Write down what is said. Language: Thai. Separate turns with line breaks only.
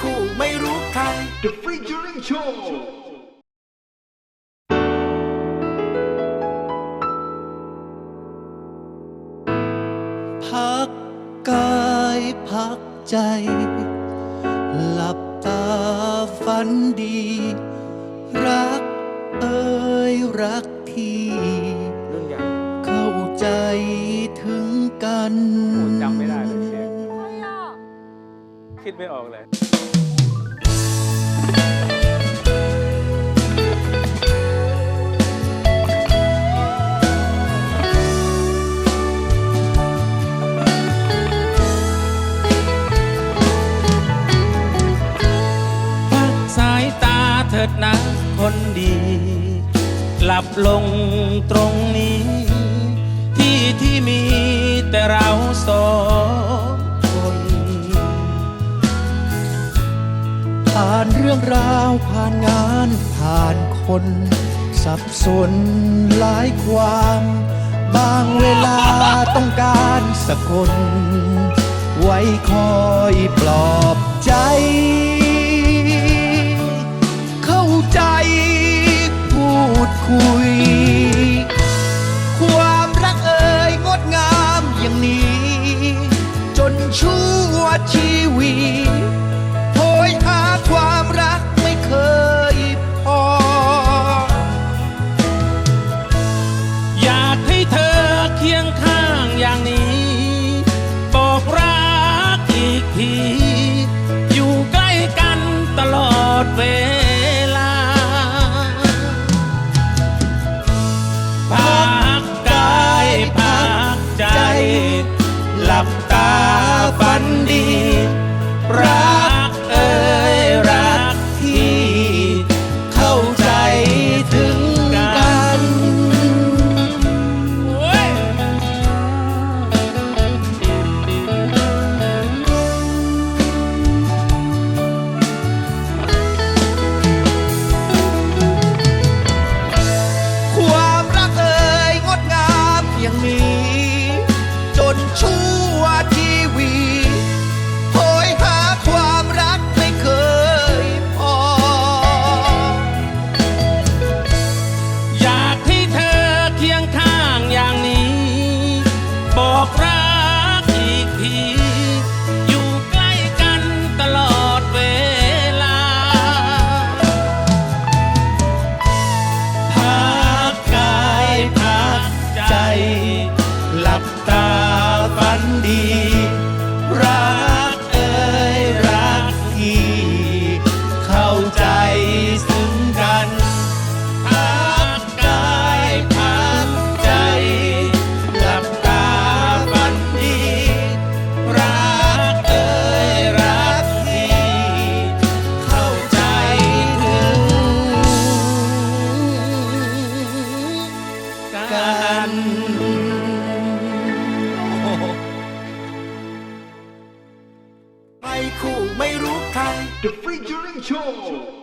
คู่ไม่รู้ใคร
The Featuring Show
พักกายพักใจ หลับตาฝันดี รักเอ่ยรักที่
รุ่นใหญ่
เข้าใจถึงกัน
โหจำไม่ได้เลยเชีย คิดไม่ออกเลยพักสายตาเถิดนะคนดี หลับลงตรงนี้ ที่ที่มีแต่เรา
ผ่านเรื่องราวผ่านงานผ่านคน สับสนหลายความ บางเวลาต้องการสักคน ไว้คอยปลอบใจ เข้าใจพูดคุย ดเว
ลาพักกายพักใจ หลับตาฝันดี บอกรัก
ไปคู่ไม่รู้ใคร
The Featuring Show